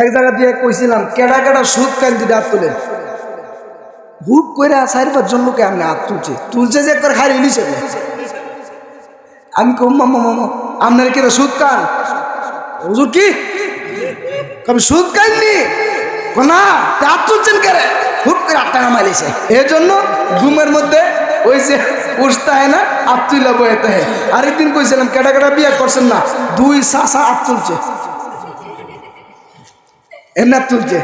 এক জায়গা দিয়ে কইছিলাম, কেডা কেডা সুদ কান যদি হাত তুলেন? হুট করে চারি পাঁচজন লোকে আমি হাত তুলছে। তুলছে যে একবার খাই নিছে। আমি কম মামা মামা, আপনার সুদ কান হুজুর কি? সুদ কাননি কো না হাত তুলছেন কেন হুট করে আট টাকা মালিছে এই জন্য ঘুমের মধ্যে ওই যে উঠতে হয় না, হাত তুলে বইতে হয় আরেকদিন কইছিলাম কেটা কেটা বিয়ে করছেন না? দুই সাসা হাত তুলছে। এমনি তুলছে।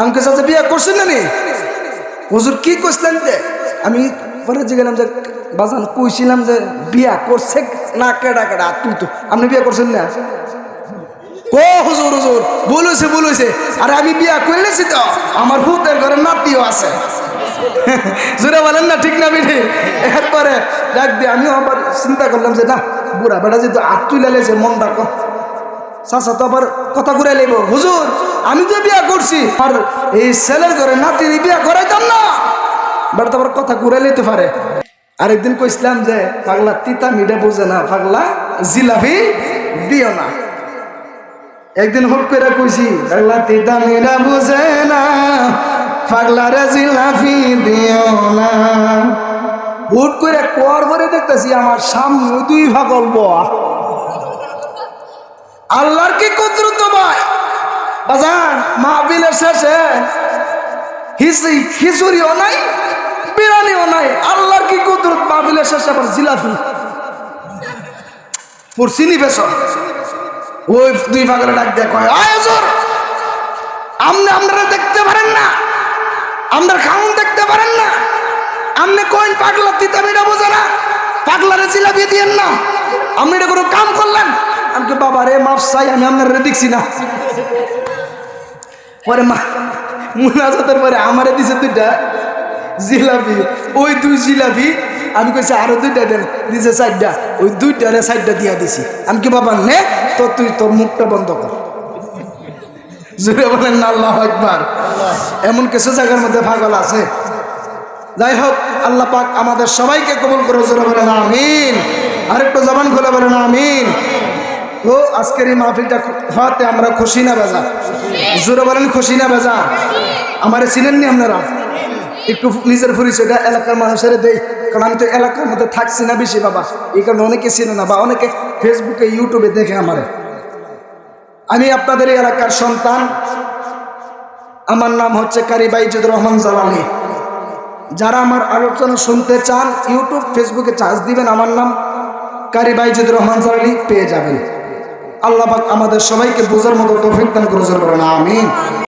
আমাকে সাথে বিয়ে করছেন না নি? হুজুর কি করছিলেন যে, আমি পরে যে গেলাম যে বাজান কইছিলাম যে বিয়া করছে না, কেডা কেডা তুই তো, আপনি বিয়ে করছেন না? ও হুজুর হুজুর বলেছে বলেছে আরে আমি বিয়া করলেছি তো, আমার ভূতের ঘরে নাতিও আছে। জোরে বলেন না, ঠিক না বিধি এরপরে ডাক দিয়ে আমিও আবার চিন্তা করলাম যে, না, বুড়া বেটা যেহেতু তুলে লেছে মনটা কম চাচা তো আবার কথা ঘুরে লেব হুজুর, আমি তো বিয়া করছি, আর এই ছেলের ঘরে নাতির বিয়া করাইতাম না। বেটা তো আবার কথা ঘুরে লইতে পারে। আরেকদিন কইছিলাম যে, পাগলা তিতা মিডে বোঝে না, পাগলা জিলাপি দিও না। একদিন হুট করে কইছি, পাগলা তিতা মিডা বুঝে না পাগলা রে জিলাপি দিও না। হুট করে কর ভরে দেখতেছি, আমার সামনে দুই পাগল বয়া। আল্লাহর কি কুদরত ভাই? বাজান মাহবিলের শেষে হিসি, খিচুড়িও নাই, বিরিয়ানিও নাই, আল্লাহর কি কুদরত মাহবিলের শেষে আবার জিলাপি? পুরসিনি পেছন। ওই দুই পাগলে ডাক দিয়ে কয়, আয় হুজুর আপনি আপনারা দেখতে পারেন না আপনার খাউন দেখতে পারেন না আপনি কইন পাগলা তিতা মিটা বোঝে না, পাগলারে জিলাপি দিয়েন না, আপনি এটা কোনো কাম করলেন? আমি তো বাবা রে, মাফ চাই, আমি আপনার দেখছি না। পরে মা, মুনাজাতের পরে আমারে দিছে দুইটা জিলাপি। ওই দুই জিলাপি, আমি কইছি আরও দুইটা দেন, দিছে চারটা। ওই দুইটারে চারটা দিয়া দিছি। আমি কি বাবা, নে তো তুই তোর মুখটা বন্ধ কর। জুড়ে বলেন না, আল্লাহ একবার এমন কিছু জায়গার মধ্যে পাগল আছে। যাই হোক, আল্লাহ পাক আমাদের সবাইকে কবুল করে জোরে বলেন, আমিন। আরেকটু জবান খুলে বলেন, আমিন। তো আজকের এই মাহফিলটা হওয়াতে আমরা খুশি না বেজা? জোরে বলেন, খুশি না বেজা? আমারে চিনেননি আপনারা? একটু নিজের পরিচয়টা এলাকার মানুষের দেই, কারণ আমি তো এলাকার মধ্যে থাকছি না বেশি, বাবা। এই কারণে অনেকে চিনে না, বা অনেকে ফেসবুকে, ইউটিউবে দেখে আমারে। আমি আপনাদের এলাকার সন্তান। আমার নাম হচ্ছে কারি বাইজুদ রহমান জালালি। যারা আমার আলোচনা শুনতে চান, ইউটিউব, ফেসবুকে চার্জ দিবেন, আমার নাম কারি বাইজুদ রহমান জালালি, পেয়ে যাবেন। আল্লাহ আমাদের সবাইকে বোঝার মতো তৌফিক দান করে আমিন।